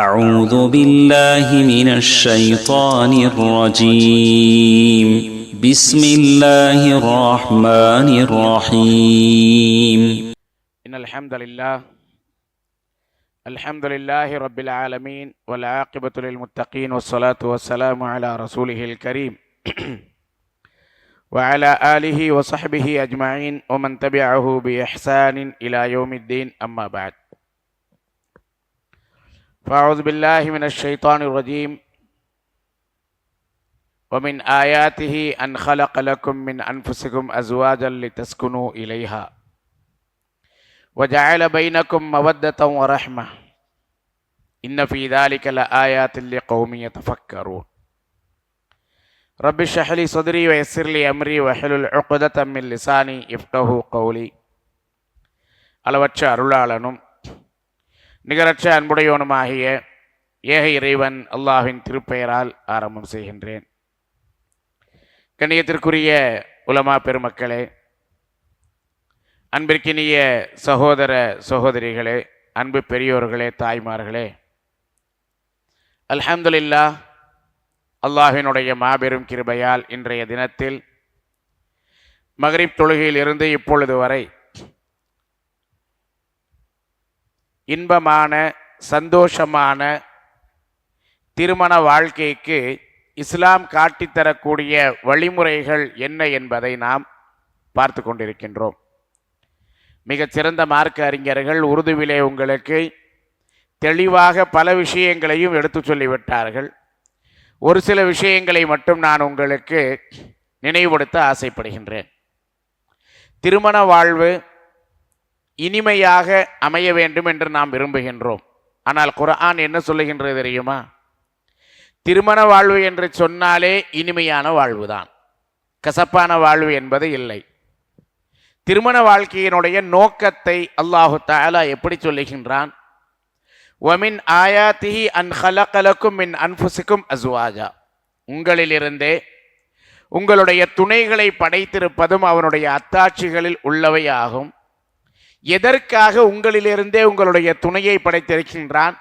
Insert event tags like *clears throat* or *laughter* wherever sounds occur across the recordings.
أعوذ بالله من الشيطان الرجيم. بسم الله الرحمن الرحيم. إن الحمد لله الحمد لله رب العالمين والعاقبة للمتقين والصلاة والسلام على رسوله الكريم. *clears throat* وعلى آله وصحبه أجمعين ومن تبعه بإحسان إلى يوم الدين أما بعد. فأعوذ بالله من الشيطان الرجيم ومن آياته أن خلق لكم من أنفسكم أزواجا لتسكنوا إليها وجعل بينكم مودة ورحمة إن في ذلك لآيات لقوم يتفكرون رب اشرح لي صدري ويسر لي أمري واحلل عقدة من لساني يفقه قولي அளவற்ற அருளாளனும் நிகரற்ற அன்புடையவனுமாகிய ஏக இறைவன் அல்லாஹின் திருப்பெயரால் ஆரம்பம் செய்கின்றேன். கண்ணியத்திற்குரிய உலமா பெருமக்களே அன்பிற்கினிய சகோதர சகோதரிகளே அன்பு பெரியோர்களே தாய்மார்களே அல்ஹம்துலில்லா அல்லாஹினுடைய மாபெரும் கிருபையால் இன்றைய தினத்தில் மகரிப் தொழுகையில் இருந்து இப்பொழுது வரை இன்பமான சந்தோஷமான திருமண வாழ்க்கைக்கு இஸ்லாம் காட்டித்தரக்கூடிய வழிமுறைகள் என்ன என்பதை நாம் பார்த்து கொண்டிருக்கின்றோம். மிகச்சிறந்த மார்க்க அறிஞர்கள் உருதுவிலே உங்களுக்கு தெளிவாக பல விஷயங்களையும் எடுத்து சொல்லிவிட்டார்கள். ஒரு சில விஷயங்களை மட்டும் நான் உங்களுக்கு நினைவுபடுத்த ஆசைப்படுகின்றேன். திருமண வாழ்வு இனிமையாக அமைய வேண்டும் என்று நாம் விரும்புகின்றோம். ஆனால் குரான் என்ன சொல்லுகின்றது தெரியுமா? திருமண வாழ்வு என்று சொன்னாலே இனிமையான வாழ்வு தான் கசப்பான வாழ்வு என்பது இல்லை. திருமண வாழ்க்கையினுடைய நோக்கத்தை அல்லாஹு தாலா எப்படி சொல்லுகின்றான்? ஒமின் ஆயாத்திஹி அன் ஹலகலக்கும் மின் அன்ஃபுசிக்கும் அசுவாஜா உங்களிலிருந்தே உங்களுடைய துணைகளை படைத்திருப்பதும் அவனுடைய அத்தாட்சிகளில் உள்ளவையாகும். எதற்காக உங்களிலிருந்தே உங்களுடைய துணையை படைத்திருக்கின்றான்?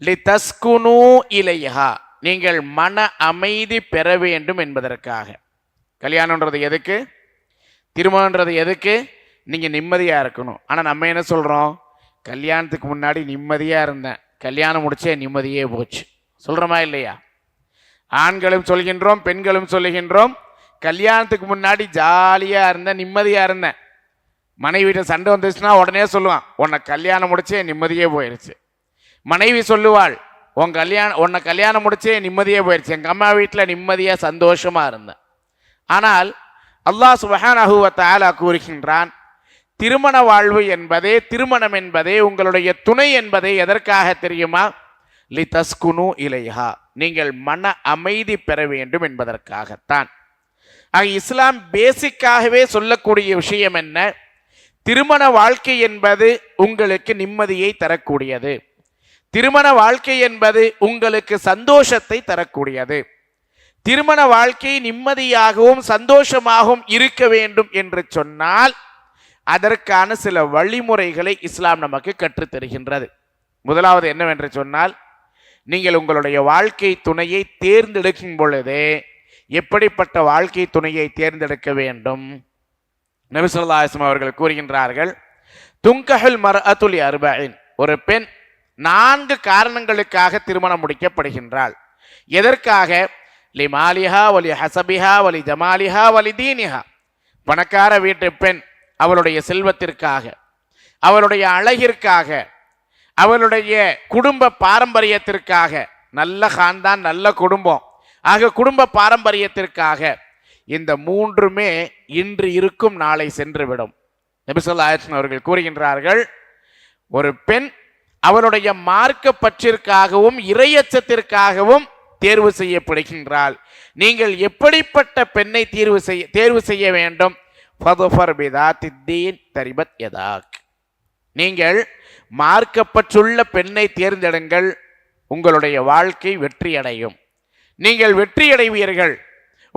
லிதஸ்குனு இலையா நீங்கள் மன அமைதி பெற வேண்டும் என்பதற்காக. கல்யாணன்றது எதுக்கு? திருமணன்றது எதுக்கு? நீங்கள் நிம்மதியாக இருக்கணும். ஆனால் நம்ம என்ன சொல்கிறோம் கல்யாணத்துக்கு முன்னாடி நிம்மதியாக இருந்தேன். கல்யாணம் முடிச்சே நிம்மதியே போச்சு. சொல்கிறோமா இல்லையா? ஆண்களும் சொல்கின்றோம் பெண்களும் சொல்லுகின்றோம் கல்யாணத்துக்கு முன்னாடி ஜாலியாக இருந்தேன் நிம்மதியாக இருந்தேன். மனைவிட்ட சண்டை வந்துச்சுன்னா உடனே சொல்லுவான் உன்னை கல்யாணம் முடிச்சே நிம்மதியே போயிடுச்சு மனைவி சொல்லுவாள் உன் கல்யாணம் உன்னை கல்யாணம் முடிச்சே நிம்மதியே போயிடுச்சு எங்கள் அம்மா வீட்டில் நிம்மதியாக சந்தோஷமாக இருந்தேன் ஆனால் அல்லாஹ் சுபஹான் வ கூறுகின்றான் திருமண வாழ்வு என்பதே திருமணம் என்பதே உங்களுடைய துணை என்பதே எதற்காக தெரியுமா? லி தஸ்குனு இலைஹா. நீங்கள் மன அமைதி பெற வேண்டும் என்பதற்காகத்தான். ஆக இஸ்லாம் பேசிக்காகவே சொல்லக்கூடிய விஷயம் என்ன? திருமண வாழ்க்கை என்பது உங்களுக்கு நிம்மதியை தரக்கூடியது. திருமண வாழ்க்கை என்பது உங்களுக்கு சந்தோஷத்தை தரக்கூடியது. திருமண வாழ்க்கை நிம்மதியாகவும் சந்தோஷமாகவும் இருக்க வேண்டும் என்று சொன்னால் அதற்கான சில வழிமுறைகளை இஸ்லாம் நமக்கு கற்றுத்தருகின்றது முதலாவது என்னவென்று சொன்னால் நீங்கள் உங்களுடைய வாழ்க்கை துணையை தேர்ந்தெடுக்கும் பொழுது எப்படிப்பட்ட வாழ்க்கை துணையை தேர்ந்தெடுக்க வேண்டும்? நபிசுல்லாஸ்லம் அவர்கள் கூறுகின்றார்கள் துங்கஹுல் மர் அதுலி அர்பைன் ஒரு பெண் நான்கு காரணங்களுக்காக திருமணம் முடிக்கப்படுகின்றாள். எதற்காக? லி மாலிஹா வலி ஹசபிஹா வலி ஜமாலிஹா வலி தீனிஹா பணக்கார வீட்டு பெண் அவளுடைய செல்வத்திற்காக அவளுடைய அழகிற்காக அவளுடைய குடும்ப பாரம்பரியத்திற்காக நல்ல காந்தான் நல்ல குடும்பம். ஆக குடும்ப பாரம்பரியத்திற்காக இந்த மூன்றுமே இன்று இருக்கும் நாளை சென்றுவிடும். நபிசல்லா அவர்கள் கூறுகின்றார்கள் ஒரு பெண் அவளுடைய மார்க்க பற்றிற்காகவும் இறையச்சத்திற்காகவும் தேர்வு செய்யப்படுகின்றாள். நீங்கள் எப்படிப்பட்ட பெண்ணை தேர்வு செய்ய தேர்வு செய்ய வேண்டும்? தரிபத் யதாக். நீங்கள் மார்க்கப்பற்றுள்ள பெண்ணை தேர்ந்தெடுங்கள் உங்களுடைய வாழ்க்கை வெற்றியடையும். நீங்கள் வெற்றியடைவீர்கள்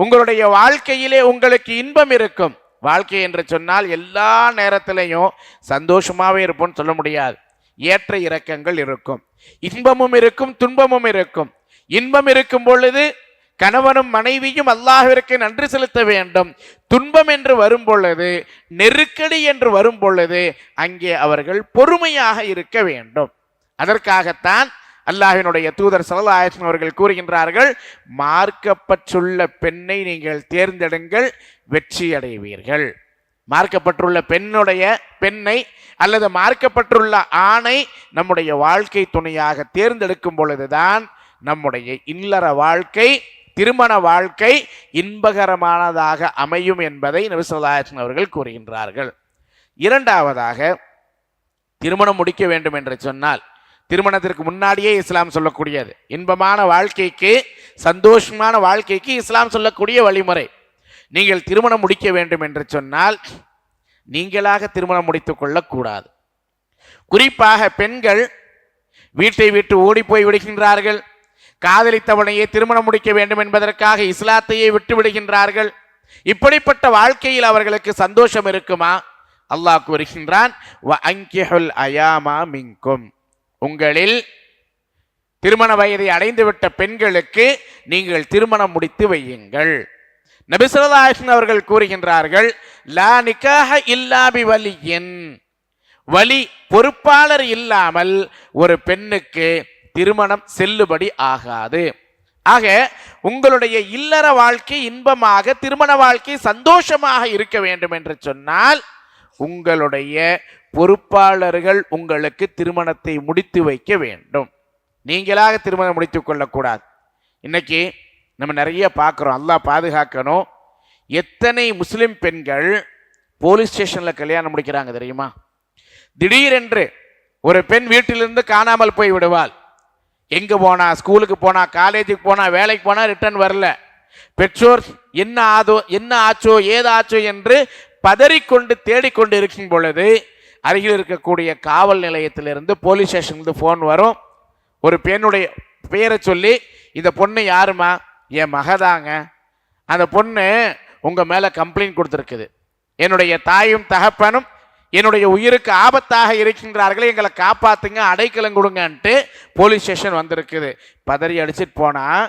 உங்களுடைய வாழ்க்கையிலே உங்களுக்கு இன்பம் இருக்கும். வாழ்க்கை என்று சொன்னால் எல்லா நேரத்திலையும் சந்தோஷமாகவே இருப்போம்னு சொல்ல முடியாது. ஏற்ற இறக்கங்கள் இருக்கும். இன்பமும் இருக்கும் துன்பமும் இருக்கும். இன்பம் இருக்கும் பொழுது கணவனும் மனைவியும் அல்லாஹிற்கு நன்றி செலுத்த வேண்டும். துன்பம் என்று வரும் பொழுது நெருக்கடி என்று வரும் பொழுது அங்கே அவர்கள் பொறுமையாக இருக்க வேண்டும். அதற்காகத்தான் அல்லாஹினுடைய தூதர் சல்லாஹன் அவர்கள் கூறுகின்றார்கள் மார்க்கப்பட்டுள்ள பெண்ணை நீங்கள் தேர்ந்தெடுங்கள் வெற்றி அடைவீர்கள் மார்க்கப்பட்டுள்ள பெண்ணுடைய பெண்ணை அல்லது மார்க்கப்பட்டுள்ள ஆணை நம்முடைய வாழ்க்கை துணையாக தேர்ந்தெடுக்கும் பொழுதுதான் நம்முடைய இல்லற வாழ்க்கை திருமண வாழ்க்கை இன்பகரமானதாக அமையும் என்பதை நபிசல்லாஹன் அவர்கள் கூறுகின்றார்கள். இரண்டாவதாக திருமணம் முடிக்க வேண்டும் என்று சொன்னால் திருமணத்திற்கு முன்னாடியே இஸ்லாம் சொல்லக்கூடியது. இன்பமான வாழ்க்கைக்கு சந்தோஷமான வாழ்க்கைக்கு இஸ்லாம் சொல்லக்கூடிய வழிமுறை. நீங்கள் திருமணம் முடிக்க வேண்டும் என்று சொன்னால் நீங்களாக திருமணம் முடித்து கொள்ளக்கூடாது. குறிப்பாக பெண்கள் வீட்டை விட்டு ஓடி போய் விடுகின்றார்கள். காதலித்தவனையே திருமணம் முடிக்க வேண்டும் என்பதற்காக இஸ்லாத்தையே விட்டு விடுகின்றார்கள். இப்படிப்பட்ட வாழ்க்கையில் அவர்களுக்கு சந்தோஷம் இருக்குமா? அல்லாஹ் கூறுகின்றான் "வ அயாமா மிங்கும் உங்களில் திருமண வயதை அடைந்துவிட்ட பெண்களுக்கு நீங்கள் திருமணம் முடித்து வையுங்கள். நபிசல்லாஹன் அவர்கள் கூறுகின்றார்கள் லா நிக்காக இல்லாபி வலியின் வலி பொறுப்பாளர் இல்லாமல் ஒரு பெண்ணுக்கு திருமணம் செல்லுபடி ஆகாது. ஆக உங்களுடைய இல்லற வாழ்க்கை இன்பமாக திருமண வாழ்க்கை சந்தோஷமாக இருக்க வேண்டும் என்று சொன்னால் உங்களுடைய பொறுப்பாளர்கள் உங்களுக்கு திருமணத்தை முடித்து வைக்க வேண்டும். நீங்களாக திருமணம் முடித்து கொள்ளக்கூடாது. இன்னைக்கு நம்ம நிறைய பார்க்குறோம். அல்லாஹ் பாதுகாக்கணும். எத்தனை முஸ்லிம் பெண்கள் போலீஸ் ஸ்டேஷனில் கல்யாணம் முடிக்கிறாங்க தெரியுமா? திடீரென்று ஒரு பெண் வீட்டிலிருந்து காணாமல் போய் விடுவாள். எங்கே போனா? ஸ்கூலுக்கு போனா? காலேஜுக்கு போனா? வேலைக்கு போனா? ரிட்டர்ன் வரல. பெற்றோர் என்ன ஆதோ என்ன ஆச்சோ ஏதாச்சோ என்று பதறிக்கொண்டு தேடிக்கொண்டு இருக்கும் பொழுது அருகில் இருக்கக்கூடிய காவல் நிலையத்திலிருந்து போலீஸ் ஸ்டேஷன்லேருந்து ஃபோன் வரும். ஒரு பெண்ணுடைய பெயரை சொல்லி இந்த பொண்ணு யாருமா என் மகதாங்க அந்த பொண்ணு உங்கள் மேலே கம்ப்ளைண்ட் கொடுத்துருக்குது. என்னுடைய தாயும் தகப்பனும் என்னுடைய உயிருக்கு ஆபத்தாக இருக்கின்றார்கள் எங்களை காப்பாற்றுங்க அடைக்கலம் கொடுங்கன்ட்டு போலீஸ் ஸ்டேஷன் வந்திருக்குது. பதறி அடிச்சிட்டு போனால்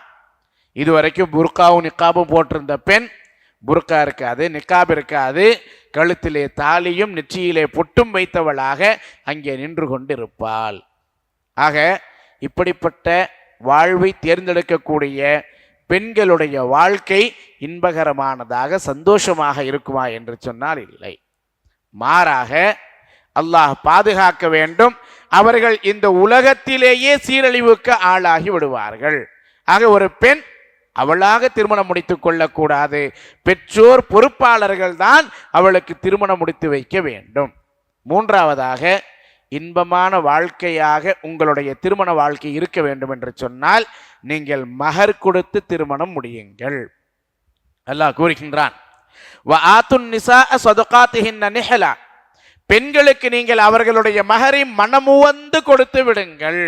இது வரைக்கும் புர்காவும் நிக்காபும் போட்டிருந்த பெண் புர்கா இருக்காது நிக்காப் இருக்காது. கழுத்திலே தாலியும் நெற்றியிலே பொட்டும் வைத்தவளாக அங்கே நின்று கொண்டிருப்பாள். ஆக இப்படிப்பட்ட வாழ்வை தேர்ந்தெடுக்கக்கூடிய பெண்களுடைய வாழ்க்கை இன்பகரமானதாக சந்தோஷமாக இருக்குமா என்று சொன்னால் இல்லை. மாறாக அல்லாஹ் பாதுகாக்க வேண்டும். அவர்கள் இந்த உலகத்திலேயே சீரழிவுக்கு ஆளாகி விடுவார்கள். ஆக ஒரு பெண் அவளாக திருமணம் முடித்து கொள்ளக்கூடாது. பெற்றோர் பொறுப்பாளர்கள் தான் அவளுக்கு திருமணம் முடித்து வைக்க வேண்டும். மூன்றாவதாக இன்பமான வாழ்க்கையாக உங்களுடைய திருமண வாழ்க்கை இருக்க வேண்டும் என்று சொன்னால் நீங்கள் மகர் கொடுத்து திருமணம் முடியுங்கள். அல்லாஹ் கூறுகின்றான் பெண்களுக்கு நீங்கள் அவர்களுடைய மகரை மனமுவந்து கொடுத்து விடுங்கள்.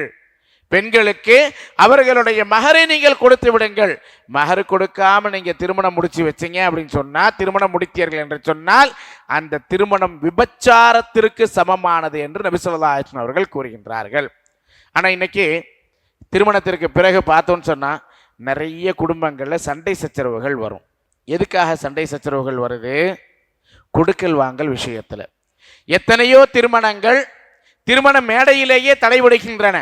பெண்களுக்கு அவர்களுடைய மகரை நீங்கள் கொடுத்து விடுங்கள். மகர் கொடுக்காம நீங்க திருமணம் முடிச்சு வச்சீங்க அப்படின்னு சொன்னா திருமணம் முடித்தீர்கள் என்று சொன்னால் அந்த திருமணம் விபச்சாரத்திற்கு சமமானது என்று நபி ஸல்லல்லாஹு அவர்கள் கூறுகின்றார்கள். ஆனா இன்னைக்கு திருமணத்திற்கு பிறகு பார்த்தோம்னு சொன்னா நிறைய குடும்பங்களில் சண்டை சச்சரவுகள் வரும். எதுக்காக சண்டை சச்சரவுகள் வருது? கொடுக்கல் வாங்கல் விஷயத்தில். எத்தனையோ திருமணங்கள் திருமண மேடையிலேயே தடைபடுகின்றன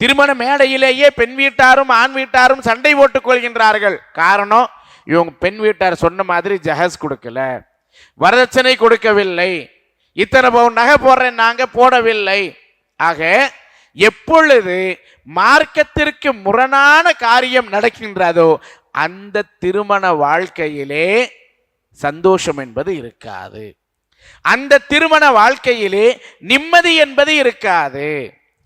திருமண மேடையிலேயே பெண் வீட்டாரும் ஆண் வீட்டாரும் சண்டை போட்டுக் கொள்கின்றார்கள். காரணம் இவங்க பெண் வீட்டார் சொன்ன மாதிரி ஜஹஸ் கொடுக்கல. வரதட்சணை கொடுக்கவில்லை. இத்தனை பவுன் நகை போடுறேன் நாங்க போடவில்லை. ஆக எப்பொழுது மார்க்கத்திற்கு முரணான காரியம் நடக்கின்றதோ அந்த திருமண வாழ்க்கையிலே சந்தோஷம் என்பது இருக்காது. அந்த திருமண வாழ்க்கையிலே நிம்மதி என்பது இருக்காது.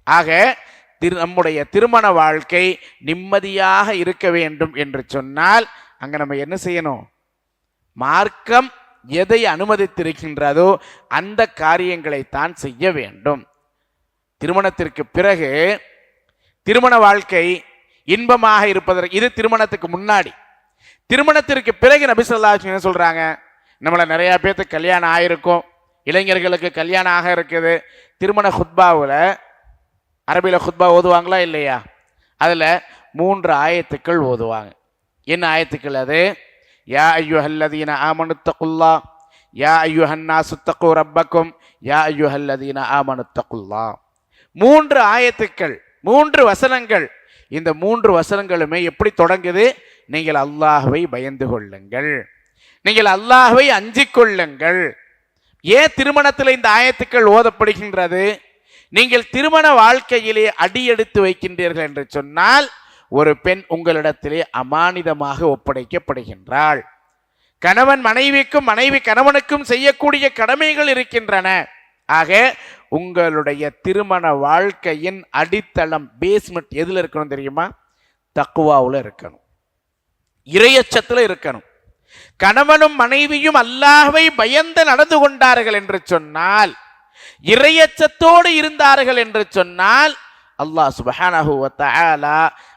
ஆக திரு நம்முடைய திருமண வாழ்க்கை நிம்மதியாக இருக்க வேண்டும் என்று சொன்னால் அங்கே நம்ம என்ன செய்யணும்? மார்க்கம் எதை அனுமதித்திருக்கின்றதோ அந்த காரியங்களை தான் செய்ய வேண்டும். திருமணத்திற்கு பிறகு திருமண வாழ்க்கை இன்பமாக இருப்பதற்கு இது திருமணத்துக்கு முன்னாடி. திருமணத்திற்கு பிறகு நபிசல்லா என்ன சொல்கிறாங்க நம்மளை நிறையா பேர்த்துக்கு கல்யாணம் ஆகிருக்கும் இளைஞர்களுக்கு கல்யாணம் ஆக இருக்குது. திருமண ஹுத்பாவில் அரபியில் ஹுத்பா ஓதுவாங்களா இல்லையா? அதில் மூன்று ஆயத்துக்கள் ஓதுவாங்க. என்ன ஆயத்துக்கள் அது? யா ஐயோ ஹல்லதீன ஆமனுத்தகுல்லா யா ஐயுஹன்னா சுத்தகு ரப்பக்கும். யா ஐயோ ஹல்லதீன ஆமனுத்தகுல்லா மூன்று ஆயத்துக்கள் மூன்று வசனங்கள். இந்த மூன்று வசனங்களுமே எப்படி தொடங்குது? நீங்கள் அல்லாஹுவை பயந்து கொள்ளுங்கள். நீங்கள் அல்லாஹுவை அஞ்சிக் கொள்ளுங்கள். ஏன் திருமணத்தில் இந்த ஆயத்துக்கள் ஓதப்படுகின்றது? நீங்கள் திருமண வாழ்க்கையிலே அடியெடுத்து வைக்கின்றீர்கள் என்று சொன்னால் ஒரு பெண் உங்களிடத்திலே அமானிதமாக ஒப்படைக்கப்படுகின்றாள். கணவன் மனைவிக்கும் மனைவி கணவனுக்கும் செய்யக்கூடிய கடமைகள் இருக்கின்றன. ஆக உங்களுடைய திருமண வாழ்க்கையின் அடித்தளம் பேஸ்மெண்ட் எதில் இருக்கணும் தெரியுமா? தக்குவாவில் இருக்கணும். இரையச்சத்தில் இருக்கணும். கணவனும் மனைவியும் அல்லாஹ்வை பயந்து நடந்து கொண்டார்கள் என்று சொன்னால் இறையச்சத்தோடு இருந்தார்கள் என்று சொன்னால் அல்லாஹ் சுபஹானஹு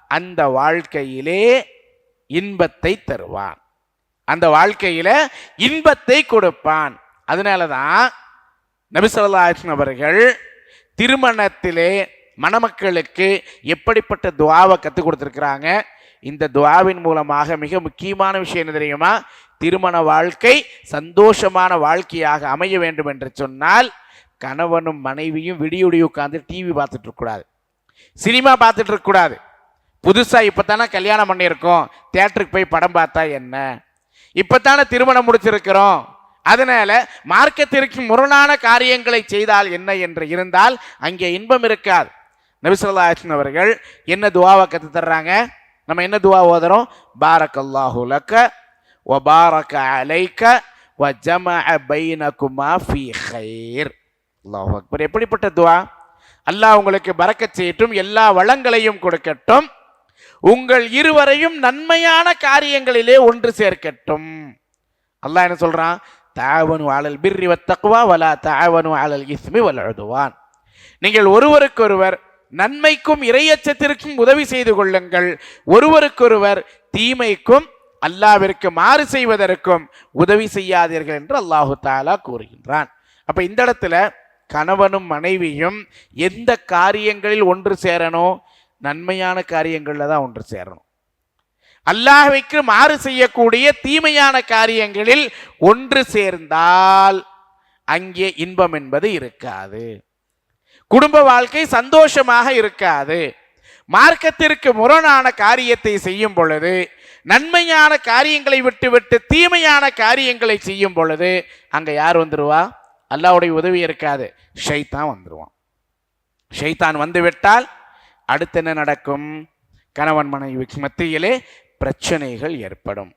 அந்த வாழ்க்கையிலே இன்பத்தை தருவான். அந்த வாழ்க்கையில இன்பத்தை கொடுப்பான். அதனால தான் நபிசல்லாஹன் அவர்கள் திருமணத்திலே மணமக்களுக்கு எப்படிப்பட்ட துவாவை கற்றுக் கொடுத்துருக்குறாங்க? இந்த துவாவின் மூலமாக மிக முக்கியமான விஷயம் என்ன தெரியுமா? திருமண வாழ்க்கை சந்தோஷமான வாழ்க்கையாக அமைய வேண்டும் என்று சொன்னால் கணவனும் மனைவியும் விடியுடி உட்காந்து டிவி பார்த்துட்டு இருக்கக்கூடாது. சினிமா பார்த்துட்டு இருக்கக்கூடாது. புதுசாக இப்போ தானே கல்யாணம் பண்ணியிருக்கோம். தேட்டருக்கு போய் படம் பார்த்தா என்ன? இப்போ தானே திருமணம் முடிச்சிருக்கிறோம். அதனால மார்க்கத்திற்கு முரணான காரியங்களை செய்தால் என்ன என்று இருந்தால் அங்கே இன்பம் இருக்காது. நபிசல்லாஹன் அவர்கள் என்ன துவாவை கற்று தர்றாங்க? நம்ம என்ன துவா ஓதுறோம்? பாரக் அல்லாஹு லக்க பாரக அலைக்க வ ஜம பைனகுமா ஃபி ஹைர் அல்லாஹ் அக்பர் எப்படிப்பட்ட துவா? அல்லாஹ் உங்களுக்கு பறக்கச் செய்யட்டும் எல்லா வளங்களையும் கொடுக்கட்டும். உங்கள் இருவரையும் நன்மையான காரியங்களிலே ஒன்று சேர்க்கட்டும். அல்லாஹ் என்ன சொல்றான்? தாவனு ஆளல் பிர்ரி வத்தக்குவா வலா தாவனு ஆளல் இஸ்மி வலழுதுவான் நீங்கள் ஒருவருக்கொருவர் நன்மைக்கும் இறையச்சத்திற்கும் உதவி செய்து கொள்ளுங்கள். ஒருவருக்கொருவர் தீமைக்கும் அல்லாவிற்கு மாறு செய்வதற்கும் உதவி செய்யாதீர்கள் என்று அல்லாஹு தாலா கூறுகின்றான். அப்ப இந்த இடத்துல கணவனும் மனைவியும் எந்த காரியங்களில் ஒன்று சேரணும் நன்மையான காரியங்களில் தான் ஒன்று சேரணும். அல்லாஹ்விற்கு மாறு செய்யக்கூடிய தீமையான காரியங்களில் ஒன்று சேர்ந்தால் அங்கே இன்பம் என்பது இருக்காது. குடும்ப வாழ்க்கை சந்தோஷமாக இருக்காது. மார்க்கத்திற்கு முரணான காரியத்தை செய்யும் பொழுது நன்மையான காரியங்களை விட்டுவிட்டு தீமையான காரியங்களை செய்யும் பொழுது அங்கே யார் வந்துருவா? அல்லாவுடைய உதவி இருக்காது. ஷைத்தான் வந்துடுவான் ஷைத்தான் வந்துவிட்டால் அடுத்து என்ன நடக்கும்? கணவன் மனைவிக்கு மத்தியிலே பிரச்சனைகள் ஏற்படும்.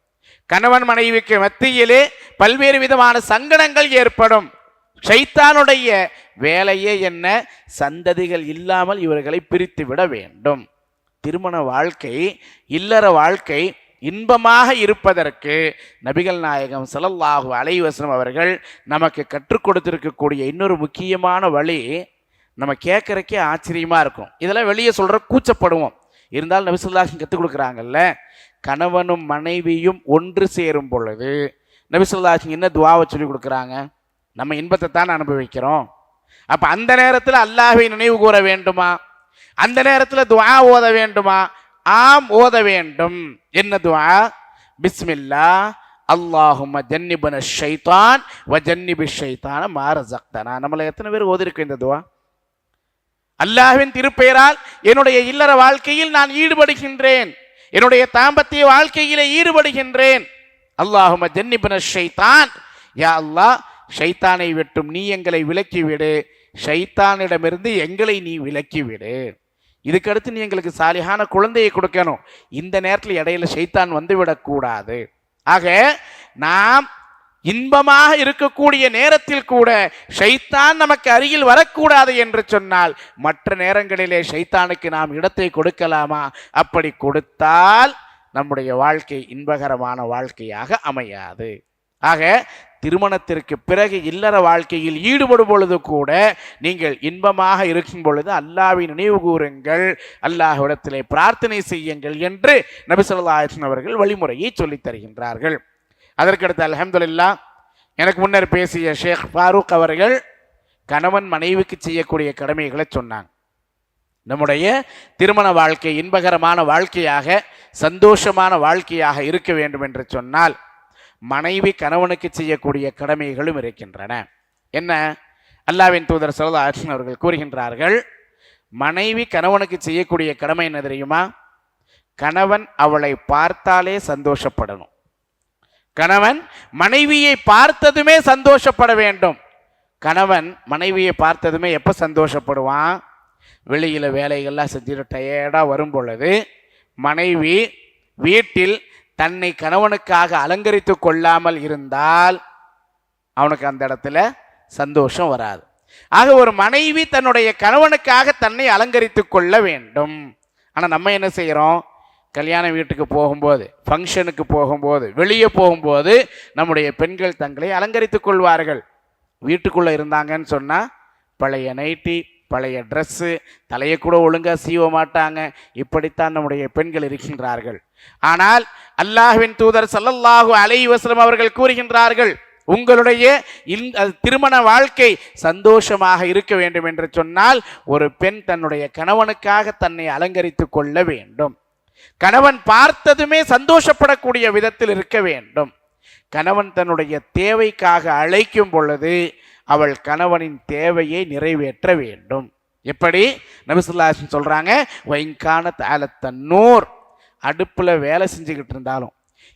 கணவன் மனைவிக்கு மத்தியிலே பல்வேறு விதமான சங்கடங்கள் ஏற்படும். ஷைத்தானுடைய வேலையே என்ன? சந்ததிகள் இல்லாமல் இவர்களை பிரித்து விட வேண்டும். திருமண வாழ்க்கை இல்லற வாழ்க்கை இன்பமாக இருப்பதற்கு நபிகள் நாயகம் சலல்லாஹு அலைவசனம் அவர்கள் நமக்கு கற்றுக் கொடுத்திருக்கக்கூடிய இன்னொரு முக்கியமான வழி நம்ம கேட்கறக்கே ஆச்சரியமாக இருக்கும். இதெல்லாம் வெளியே சொல்கிற கூச்சப்படுவோம். இருந்தாலும் நபிசுல்லாஹின் கற்றுக் கொடுக்குறாங்கல்ல. கணவனும் மனைவியும் ஒன்று சேரும் பொழுது நபிசுல்லாஹின் என்ன துவாவை சொல்லி கொடுக்குறாங்க? நம்ம இன்பத்தை தான் அனுபவிக்கிறோம். அப்போ அந்த நேரத்தில் அல்லாஹை நினைவு கூற வேண்டுமா? அந்த நேரத்தில் துவா ஓத வேண்டுமா? ஆம் ஓத வேண்டும். என்ன துவா? பிஸ்மில்லா. அல்லாஹும ஜன்னிபன ஷைத்தான் வ ஜன்னிபி ஷைத்தான மாற ஜக்தனா நம்மளை எத்தனை பேர் ஓதிருக்கோம் இந்த துவா? அல்லாஹ்வின் திருப்பெயரால் என்னுடைய இல்லற வாழ்க்கையில் நான் ஈடுபடுகின்றேன். என்னுடைய தாம்பத்திய வாழ்க்கையிலே ஈடுபடுகின்றேன். அல்லாஹும ஜன்னிபன ஷைத்தான். யா அல்லாஹ் ஷைத்தானை விட்டும் நீ எங்களை விலக்கிவிடு ஷைத்தானிடமிருந்து எங்களை நீ விலக்கிவிடு இதுக்கடுத்து நீ எங்களுக்கு சாலிகான குழந்தையை கொடுக்கணும். இந்த நேரத்தில் இடையில ஷைத்தான் வந்துவிடக்கூடாது ஆக நாம் இன்பமாக இருக்கக்கூடிய நேரத்தில் கூட ஷைத்தான் நமக்கு அருகில் வரக்கூடாது என்று சொன்னால் மற்ற நேரங்களிலே ஷைத்தானுக்கு நாம் இடத்தை கொடுக்கலாமா? அப்படி கொடுத்தால் நம்முடைய வாழ்க்கை இன்பகரமான வாழ்க்கையாக அமையாது. ஆக திருமணத்திற்கு பிறகு இல்லற வாழ்க்கையில் ஈடுபடும் பொழுது கூட நீங்கள் இன்பமாக இருக்கும் பொழுது அல்லாவை நினைவு கூறுங்கள் அல்லாஹ்விடத்திலே பிரார்த்தனை செய்யுங்கள் என்று நபிசல்லாஹன் அவர்கள் வழிமுறையை சொல்லித் தருகின்றார்கள். அதற்கடுத்து அலமதுல்லா எனக்கு முன்னர் பேசிய ஷேக் ஃபாரூக் அவர்கள் கணவன் மனைவிக்கு செய்யக்கூடிய கடமைகளை சொன்னாங்க. நம்முடைய திருமண வாழ்க்கை இன்பகரமான வாழ்க்கையாக சந்தோஷமான வாழ்க்கையாக இருக்க வேண்டும் என்று சொன்னால் மனைவி கணவனுக்கு செய்யக்கூடிய கடமைகளும் இருக்கின்றன. என்ன? அல்லாவின் தூதர் சரதா அர்ஷன் அவர்கள் கூறுகின்றார்கள் மனைவி கணவனுக்கு செய்யக்கூடிய கடமை என்ன தெரியுமா? கணவன் அவளை பார்த்தாலே சந்தோஷப்படணும். கணவன் மனைவியை பார்த்ததுமே சந்தோஷப்பட வேண்டும். கணவன் மனைவியை பார்த்ததுமே எப்போ சந்தோஷப்படுவான்? வெளியில் வேலைகள்லாம் செஞ்சுட்டு டயர்டாக வரும் பொழுது மனைவி வீட்டில் தன்னை கணவனுக்காக அலங்கரித்து கொள்ளாமல் இருந்தால் அவனுக்கு அந்த இடத்துல சந்தோஷம் வராது. ஆக ஒரு மனைவி தன்னுடைய கணவனுக்காக தன்னை அலங்கரித்து கொள்ள வேண்டும். ஆனால் நம்ம என்ன செய்கிறோம் கல்யாண வீட்டுக்கு போகும்போது ஃபங்க்ஷனுக்கு போகும்போது வெளியே போகும்போது நம்முடைய பெண்கள் தங்களை அலங்கரித்து கொள்வார்கள். வீட்டுக்குள்ளே இருந்தாங்கன்னு சொன்னால் பழைய நைட்டி பழைய ட்ரெஸ்ஸு தலையை கூட ஒழுங்காக சீவ மாட்டாங்க. இப்படித்தான் நம்முடைய பெண்கள் இருக்கின்றார்கள். ஆனால் அல்லாஹ்வின் தூதர் சல்லல்லாஹு அலைஹி அவர்கள் கூறுகின்றார்கள் உங்களுடைய திருமண வாழ்க்கை சந்தோஷமாக இருக்க வேண்டும் என்று சொன்னால் ஒரு பெண் தன்னுடைய கணவனுக்காக தன்னை அலங்கரித்துக் கொள்ள வேண்டும். கணவன் பார்த்ததுமே சந்தோஷப்படக்கூடிய விதத்தில் இருக்க வேண்டும். கணவன் தன்னுடைய தேவைக்காக அழைக்கும் பொழுது அவள் கணவனின் தேவையை நிறைவேற்ற வேண்டும். எப்படி? நபிசுல்லாசன் சொல்கிறாங்க வைங்கான தாலத்தன்னூர் அடுப்பில் வேலை செஞ்சுக்கிட்டு இருந்தாலும்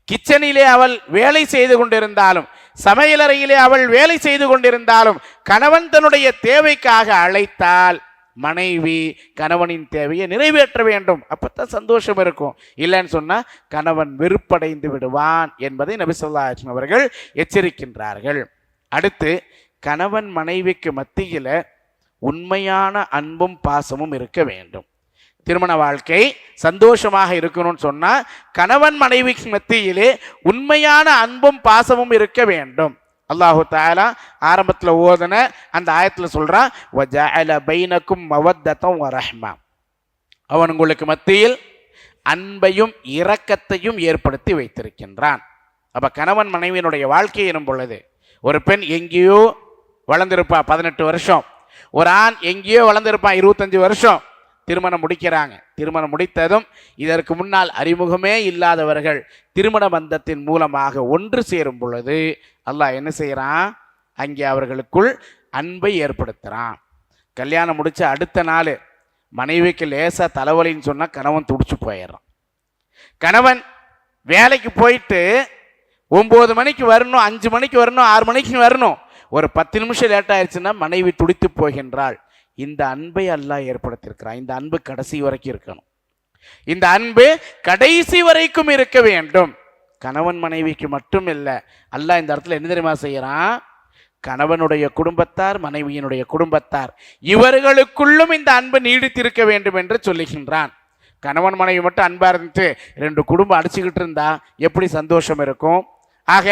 கிச்சனிலே அவள் வேலை செய்து கொண்டிருந்தாலும் சமையலறையிலே அவள் வேலை செய்து கொண்டிருந்தாலும் கணவன் தன்னுடைய தேவைக்காக அழைத்தால் மனைவி கணவனின் தேவையை நிறைவேற்ற வேண்டும். அப்பத்தான் சந்தோஷம் இருக்கும். இல்லைன்னு சொன்னால் கணவன் வெறுப்படைந்து விடுவான் என்பதை நபி அவர்கள் எச்சரிக்கின்றார்கள். அடுத்து கணவன் மனைவிக்கு மத்தியில் உண்மையான அன்பும் பாசமும் இருக்க வேண்டும். திருமண வாழ்க்கை சந்தோஷமாக இருக்கணும்னு சொன்னால் கணவன் மனைவிக்கு மத்தியிலே உண்மையான அன்பும் பாசமும் இருக்க வேண்டும். அல்லாஹு தாலா ஆரம்பத்தில் ஓதன அந்த ஆயத்தில் சொல்கிறான் வஜஅல பைனக்கும் மவத்தத்தம் வரஹ்மா அவன் உங்களுக்கு மத்தியில் அன்பையும் இரக்கத்தையும் ஏற்படுத்தி வைத்திருக்கின்றான். அப்போ கணவன் மனைவியினுடைய வாழ்க்கை எனும் பொழுது ஒரு பெண் எங்கேயோ வளர்ந்துருப்பான் பதினெட்டு வருஷம். ஒரு ஆண் எங்கேயோ வளர்ந்துருப்பான் இருபத்தஞ்சு வருஷம். திருமணம் முடிக்கிறாங்க. திருமணம் முடித்ததும் இதற்கு முன்னால் அறிமுகமே இல்லாதவர்கள் திருமண பந்தத்தின் மூலமாக ஒன்று சேரும் பொழுது அல்லாஹ் என்ன செய்கிறான் அங்கே அவர்களுக்குள் அன்பை ஏற்படுத்துகிறான் கல்யாணம் முடித்த அடுத்த நாள் மனைவிக்கு லேசாக தலைவலின்னு சொன்னால் கணவன் துடிச்சு போயிடுறான். கணவன் வேலைக்கு போயிட்டு ஒம்பது மணிக்கு வரணும் அஞ்சு மணிக்கு வரணும் ஆறு மணிக்கு வரணும். ஒரு பத்து நிமிஷம் லேட் ஆயிடுச்சுன்னா மனைவி துடித்து போகின்றாள். இந்த அன்பை அல்லாஹ் ஏற்படுத்தியிருக்கிறான். இந்த அன்பு கடைசி வரைக்கும் இருக்கணும். இந்த அன்பு கடைசி வரைக்கும் இருக்க வேண்டும். கணவன் மனைவிக்கு மட்டும் இல்லை அல்லாஹ் இந்த இடத்துல என்ன தெரியுமா செய்கிறான் கணவனுடைய குடும்பத்தார் மனைவியினுடைய குடும்பத்தார் இவர்களுக்குள்ளும் இந்த அன்பு நீடித்திருக்க வேண்டும் என்று சொல்லுகின்றான். கணவன் மனைவி மட்டும் அன்பாக இருந்துட்டு ரெண்டு குடும்பம் அடிச்சுக்கிட்டு இருந்தா எப்படி சந்தோஷம் இருக்கும்? ஆக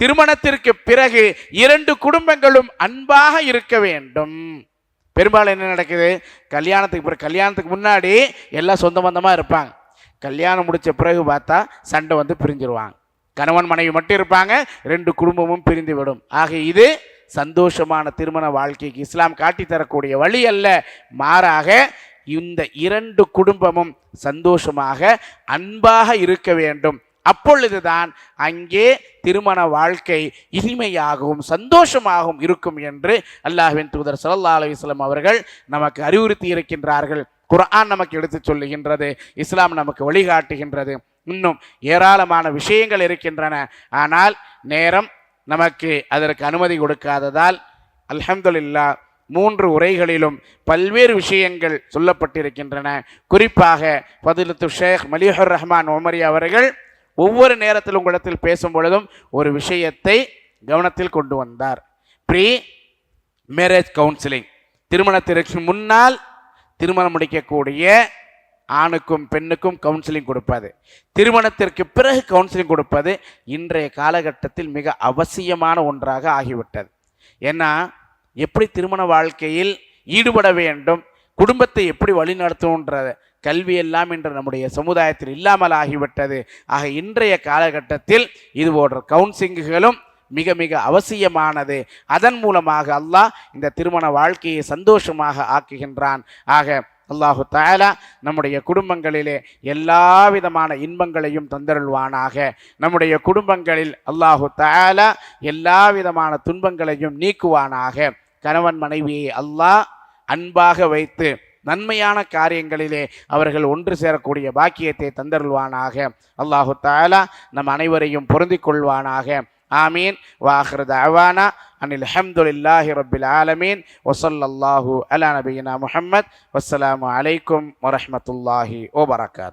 திருமணத்திற்கு பிறகு இரண்டு குடும்பங்களும் அன்பாக இருக்க வேண்டும். பெரும்பாலும் என்ன நடக்குது? கல்யாணத்துக்கு பிறகு கல்யாணத்துக்கு முன்னாடி எல்லாம் சொந்த பந்தமாக இருப்பாங்க. கல்யாணம் முடித்த பிறகு பார்த்தா சண்டை வந்து பிரிஞ்சிருவாங்க. கணவன் மனைவி மட்டும் இருப்பாங்க ரெண்டு குடும்பமும் பிரிந்து விடும் ஆக இது சந்தோஷமான திருமண வாழ்க்கைக்கு இஸ்லாம் காட்டி தரக்கூடிய வழி அல்ல. மாறாக இந்த இரண்டு குடும்பமும் சந்தோஷமாக அன்பாக இருக்க வேண்டும். அப்பொழுதுதான் அங்கே திருமண வாழ்க்கை இனிமையாகவும் சந்தோஷமாகவும் இருக்கும் என்று அல்லாஹ்வின் தூதர் சல்லா அலுவலம் அவர்கள் நமக்கு அறிவுறுத்தி இருக்கின்றார்கள். குரான் நமக்கு எடுத்து சொல்லுகின்றது இஸ்லாம் நமக்கு வழிகாட்டுகின்றது. இன்னும் ஏராளமான விஷயங்கள் இருக்கின்றன. ஆனால் நேரம் நமக்கு அதற்கு அனுமதி கொடுக்காததால் அல்ஹம்துலில்லாஹ் மூன்று உரைகளிலும் பல்வேறு விஷயங்கள் சொல்லப்பட்டிருக்கின்றன. குறிப்பாக பதிலத்து ஷேக் மலிஹுர் ரஹ்மான் ஒமரி அவர்கள் ஒவ்வொரு நேரத்தில் உங்களிடத்தில் பேசும் பொழுதும் ஒரு விஷயத்தை கவனத்தில் கொண்டு வந்தார். ப்ரீ மேரேஜ் கவுன்சிலிங் திருமணத்திற்கு முன்னால் திருமணம் முடிக்கக்கூடிய ஆணுக்கும் பெண்ணுக்கும் கவுன்சிலிங் கொடுப்பது. திருமணத்திற்கு பிறகு கவுன்சிலிங் கொடுப்பது இன்றைய காலகட்டத்தில் மிக அவசியமான ஒன்றாக ஆகிவிட்டது. ஏன்னா எப்படி திருமண வாழ்க்கையில் ஈடுபட வேண்டும் குடும்பத்தை எப்படி வழிநடத்தும்ன்ற கல்வி எல்லாம் இன்று நம்முடைய சமுதாயத்தில் இல்லாமல் ஆகிவிட்டது ஆக இன்றைய காலகட்டத்தில் இது போன்ற கவுன்சிலிங்குகளும் மிக மிக அவசியமானது. அதன் மூலமாக அல்லாஹ் இந்த திருமண வாழ்க்கையை சந்தோஷமாக ஆக்குகின்றான். ஆக அல்லாஹு தாலா நம்முடைய குடும்பங்களிலே எல்லா விதமான இன்பங்களையும் தந்தருள்வானாக. நம்முடைய குடும்பங்களில் அல்லாஹு தாலா எல்லா விதமான துன்பங்களையும் நீக்குவானாக. கணவன் மனைவியை அல்லாஹ் அன்பாக வைத்து நன்மையான காரியங்களிலே அவர்கள் ஒன்று சேரக்கூடிய பாக்கியத்தை தந்தருள்வானாக. அல்லாஹு தாலா நம் அனைவரையும் பொருந்திக் கொள்வானாக ஆமீன். வாஹிர் அவானா அனில் அஹமதுல்லாஹி ரபில் ஆலமீன். வஸல்லல்லாஹு அலா நபீனா முஹம்மத். வஸ்ஸலாமு அலைக்கும் வரமத்துல்லாஹி ஓபரகாத்